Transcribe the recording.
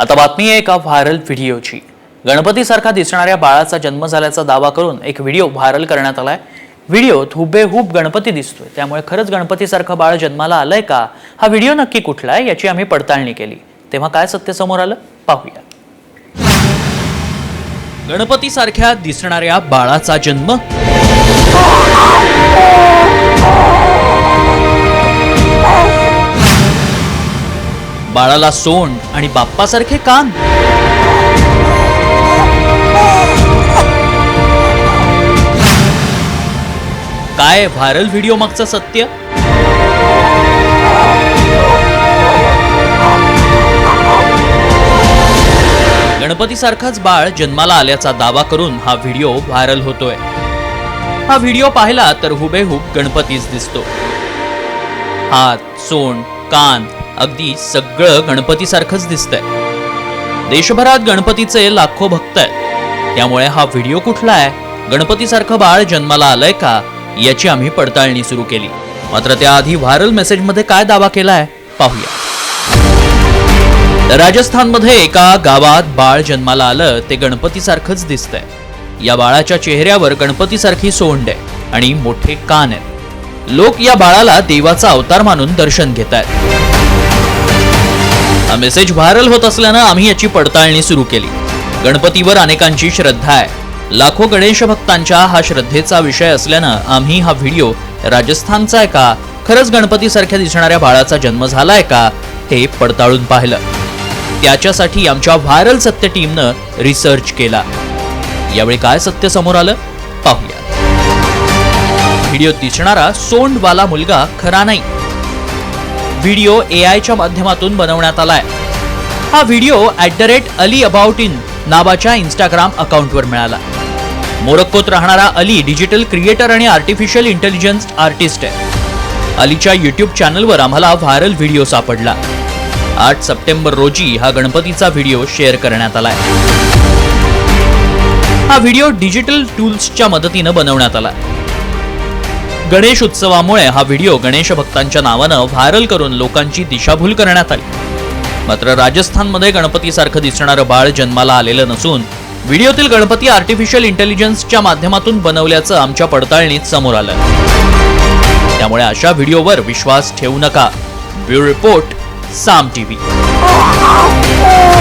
आता बातमी आहे एका व्हायरल व्हिडिओची. गणपतीसारखा दिसणाऱ्या बाळाचा जन्म झाल्याचा दावा करून एक व्हिडिओ व्हायरल करण्यात आलाय. व्हिडिओत हुबेहूब गणपती दिसतोय. त्यामुळे खरंच गणपतीसारखं बाळ जन्माला आलंय का? हा व्हिडिओ नक्की कुठला आहे याची आम्ही पडताळणी केली. तेव्हा काय सत्य समोर आलं? पाहूया. गणपतीसारख्या दिसणाऱ्या बाळाचा जन्म? बाळाला सोंड आणि बाप्पासारखे कान. काय व्हायरल व्हिडिओ मागचं सत्य? गणपतीसारखाच बाळ जन्माला आल्याचा दावा करून हा व्हिडिओ व्हायरल होतोय. हा व्हिडिओ पाहिला तर हुबेहूब गणपतीच दिसतो. हात सोंड कान अगदी सगळं गणपतीसारखंच दिसतंय. देशभरात गणपतीचे लाखो भक्त आहेत. त्यामुळे हा व्हिडिओ कुठला आहे? गणपतीसारखं बाळ जन्माला आलंय का? याची आम्ही पडताळणी सुरू केली. मात्र त्याआधी व्हायरल मेसेजमध्ये काय दावा केलाय? पाहूया. राजस्थानमध्ये एका गावात बाळ जन्माला आलं ते गणपतीसारखंच दिसतंय. या बाळाच्या चेहऱ्यावर गणपतीसारखी सोंड आहे आणि मोठे कान आहेत. लोक या बाळाला देवाचा अवतार मानून दर्शन घेत आहेत हा मेसेज व्हायरल होत असल्यानं आम्ही याची पडताळणी सुरू केली. गणपतीवर अनेकांची श्रद्धा आहे. लाखो गणेश भक्तांच्या हा श्रद्धेचा विषय असल्यानं आम्ही हा व्हिडिओ राजस्थानचा आहे का खरंच गणपतीसारख्या दिसणाऱ्या बाळाचा जन्म झालाय का हे पडताळून पाहिलं. त्याच्यासाठी आमच्या व्हायरल सत्य टीमनं रिसर्च केला. यावेळी काय सत्य समोर आलं? पाहूया. व्हिडिओ दिसणारा सोंडवाला मुलगा खरा नाही. व्हिडिओ ए आयच्या माध्यमातून बनवण्यात आलाय. हा video at the rate Ali about in नावाच्या इंस्टाग्राम अकाउंटवर मिळाला. मोरक्कोत राहणारा अली डिजिटल क्रिएटर आणि आर्टिफिशियल इंटेलिजन्स आर्टिस्ट आहे. अलीच्या युट्यूब चॅनलवर आम्हाला व्हायरल व्हिडिओ सापडला. आठ सप्टेंबर रोजी हा गणपतीचा व्हिडिओ शेअर करण्यात आलाय. हा व्हिडिओ डिजिटल टूल्सच्या मदतीनं बनवण्यात आला. गणेश उत्सवामुळे हा व्हिडिओ गणेश भक्तांच्या नावानं व्हायरल करून लोकांची दिशाभूल करण्यात आली. मात्र राजस्थानमध्ये गणपतीसारखं दिसणारं बाळ जन्माला आलेलं नसून व्हिडिओतील गणपती आर्टिफिशियल इंटेलिजन्सच्या माध्यमातून बनवल्याचं आमच्या पडताळणीत समोर आलं. त्यामुळे अशा व्हिडिओवर विश्वास ठेवू नका. Bureau report Saam TV. Oh, oh, oh.